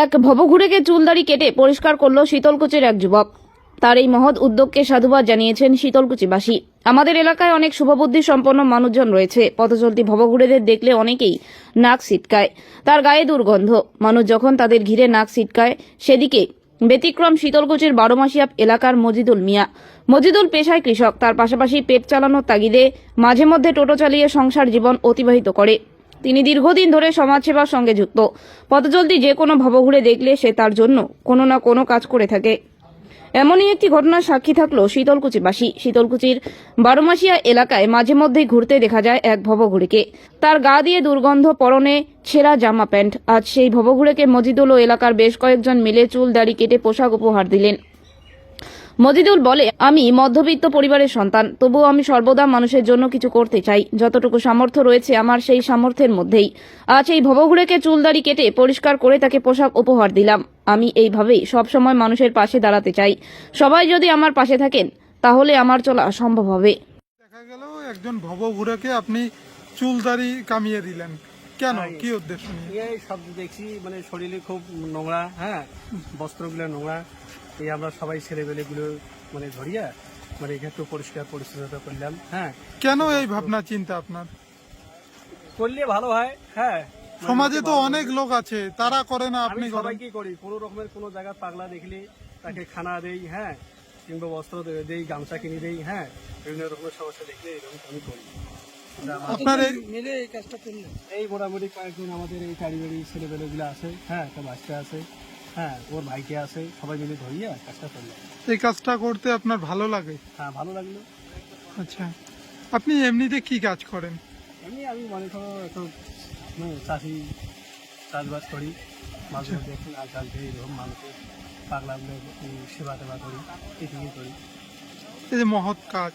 এক ভবঘুরেকে চুলদাড়ি কেটে পরিষ্কার করল শীতলকুচির এক যুবক। তার এই মহৎ উদ্যোগকে সাধুবাদ জানিয়েছেন শীতলকুচিবাসী। আমাদের এলাকায় অনেক শুভবুদ্ধি সম্পন্ন মানুষজন রয়েছে। পথচলতি ভবঘুরেদের দেখলে অনেকেই নাক সিটকায় তার গায়ে দুর্গন্ধ। মানুষ যখন তাদের ঘিরে নাক সিটকায় সেদিকে ব্যতিক্রম শীতলকুচির বারোমাসিয়া এলাকার মজিদুল মিয়া। মজিদুল পেশায় কৃষক। তার পাশাপাশি পেট চালানোর তাগিদে মাঝে মধ্যে টোটো চালিয়ে সংসার জীবন অতিবাহিত করে। তিনি দীর্ঘদিন ধরে সমাজসেবার সঙ্গে যুক্ত। পথচলতি যে কোনো ভবঘুরে দেখলে সে তার জন্য কোনো না কোনো কাজ করে থাকে। এমনই একটি ঘটনার সাক্ষী থাকল শীতলকুচিবাসী। শীতলকুচির বারোমাসিয়া এলাকায় মাঝে মধ্যেই ঘুরতে দেখা যায় এক ভবঘুরেকে। তার গা দিয়ে দুর্গন্ধ, পরনে ছেঁড়া জামা প্যান্ট। আজ সেই ভবঘুরেকে মজিদুল এলাকার বেশ কয়েকজন মিলে চুল দাড়ি কেটে পোশাক উপহার দিলেন। মজিদুল বলে আমি মধ্যবিত্ত পরিবারের সন্তান তবুও আমি সর্বদা মানুষের জন্য কিছু করতে চাই। যতটুকু সামর্থ্য রয়েছে আমার সেই সামর্থ্যের মধ্যেই। আজ এই ভবঘুরেকে চুলদাড়ি কেটে পরিষ্কার করে তাকে পোশাক উপহার দিলাম। আমি এইভাবেই সবসময় মানুষের পাশে দাঁড়াতে চাই। সবাই যদি আমার পাশে থাকেন তাহলে আমার চলা সম্ভব হবে। দেখা গেল একজন ভবঘুরেকে আপনি চুলদারি কামিয়ে দিলেন। কেন? হ্যাঁ। কি উদ্দেশ্য এই সব দেখছি মানে শরীরে খুব নোংরা হ্যাঁ বস্ত্রগুলো নোংরা। এই আমরা সবাই ছেলেবেলেগুলো মানে ধরিয়া মানে এখানে একটু পরিষ্কার পরিচ্ছন্নতা করলাম হ্যাঁ। কেন এই ভাবনা চিন্তা আপনার? করলে ভালো হয় হ্যাঁ। মানে সমাজে তো অনেক লোক আছে তারা করে না আপনি করেন। সবাইকে করি কোনো রকমের কোনো জায়গা পাগলা দেখলে তাকে খানা দেই হ্যাঁ কিংবা বস্ত্র দেই গামছা কিনে দেই হ্যাঁ বিভিন্ন রকমের সমস্যা দেখলে এরকম আমি করি। আপনার এই এই মোটামুটি কয়েকজন আমাদের এই চারি বাড়ি ছেলেবেলেগুলো আছে হ্যাঁ একটা বাচ্চা আছে। হ্যাঁ ওর ভাইকে আছে সবাই মিলে ধরিয়া কাজটা করলাম এই কাজটা করতে আপনার ভালো লাগে? হ্যাঁ ভালো লাগল। আচ্ছা। আপনি এমনিতে কি কাজ করেন? এমনি আমি মনে করো একটু হুম, চাষি চাষবাস করি। মাঝে মধ্যে একটু আল চাল দিই এরকম মানুষের পাগলাগুলো সেবা টেবা করি এটুকুই করি। এই যে মহৎ কাজ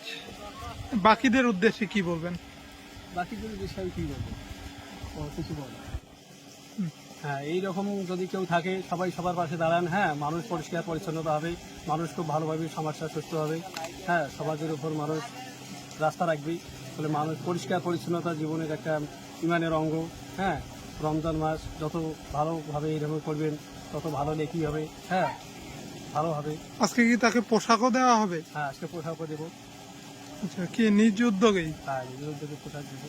বাকিদের উদ্দেশ্যে কি বলবেন? বাকি যদি বিষয়ে কী বলব? কিছু বলব হুম। হ্যাঁ এইরকম যদি কেউ থাকে সবাই সবার পাশে দাঁড়ান। হ্যাঁ মানুষ পরিষ্কার পরিচ্ছন্নতা হবে। মানুষ খুব ভালোভাবে সমাজটা সুস্থ হবে। হ্যাঁ সমাজের উপর মানুষ রাস্তা রাখবে। ফলে মানুষ পরিষ্কার পরিচ্ছন্নতা জীবনের একটা ইমানের অঙ্গ। হ্যাঁ রমজান মাস যত ভালোভাবে এইরকম করবেন তত ভালো লেখি হবে। হ্যাঁ ভালো হবে। আজকে কি তাকে পোশাকও দেওয়া হবে? হ্যাঁ আজকে পোশাকও দেবো। আচ্ছা কি নিজ উদ্যোগেই? হ্যাঁ নিজের উদ্যোগে পোশাক দেবো।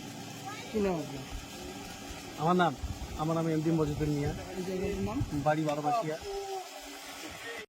আমার নাম আমার নাম এমডি মজিদুল মিয়া। বাড়ি বারোবাসিয়া